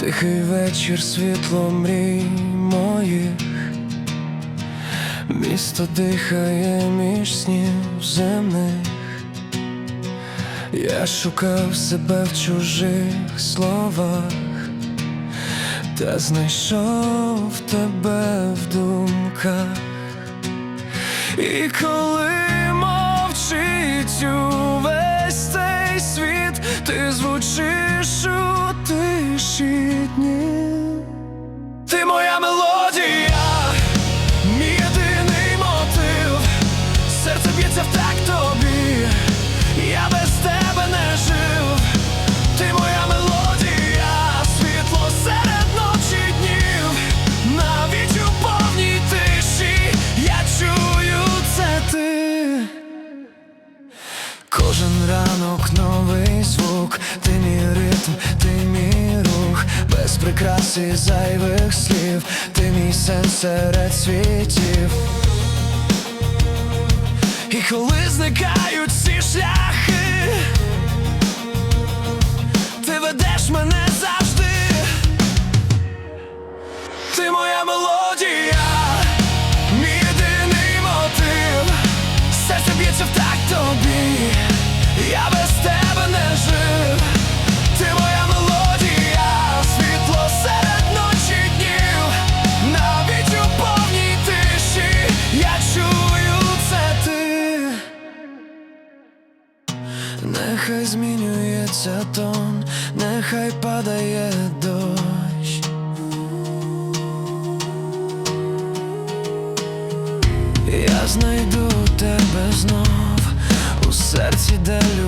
Тихий вечір, світло мрій моїх, місто дихає між снів земних. Я шукав себе в чужих словах, та знайшов тебе в думках. І коли мовчить прикрас і зайвих слів, ти мій сенс серед світів. І коли зникають всі шляхи, Нехай змінюється тон, нехай падає дощ. Я знайду тебе знов у серці, де любов.